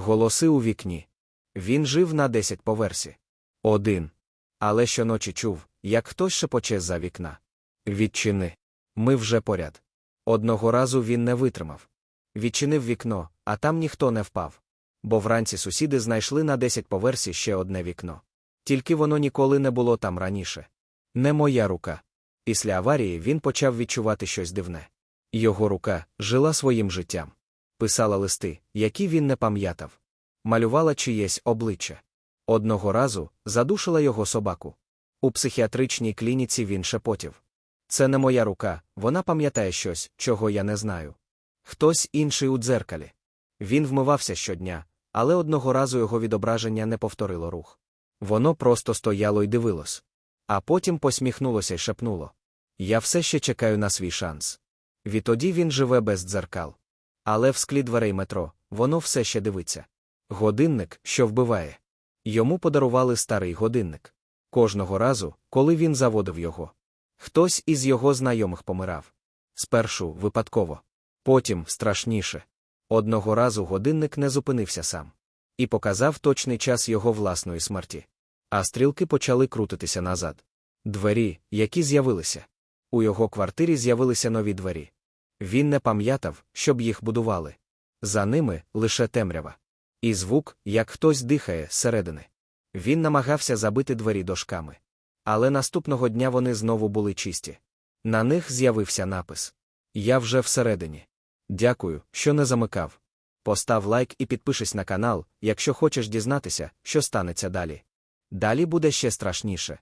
Голоси у вікні. Він жив на 10 поверсі. Один. Але щоночі чув, як хтось шепоче за вікна. Відчини. Ми вже поряд. Одного разу він не витримав. Відчинив вікно, а там ніхто не впав. Бо вранці сусіди знайшли на 10 поверсі ще одне вікно. Тільки воно ніколи не було там раніше. Не моя рука. Після аварії він почав відчувати щось дивне. Його рука жила своїм життям. Писала листи, які він не пам'ятав. Малювала чиєсь обличчя. Одного разу задушила його собаку. У психіатричній клініці він шепотів. Це не моя рука, вона пам'ятає щось, чого я не знаю. Хтось інший у дзеркалі. Він вмивався щодня, але одного разу його відображення не повторило рух. Воно просто стояло й дивилось. А потім посміхнулося й шепнуло. Я все ще чекаю на свій шанс. Відтоді він живе без дзеркал. Але в склі дверей метро воно все ще дивиться. Годинник, що вбиває. Йому подарували старий годинник. Кожного разу, коли він заводив його. Хтось із його знайомих помирав. Спершу випадково. Потім страшніше. Одного разу годинник не зупинився сам. І показав точний час його власної смерті. А стрілки почали крутитися назад. Двері, які з'явилися. У його квартирі з'явилися нові двері. Він не пам'ятав, щоб їх будували. За ними лише темрява. І звук, як хтось дихає зсередини. Він намагався забити двері дошками. Але наступного дня вони знову були чисті. На них з'явився напис Я вже всередині. Дякую, що не замикав. Постав лайк і підпишись на канал, якщо хочеш дізнатися, що станеться далі. Далі буде ще страшніше.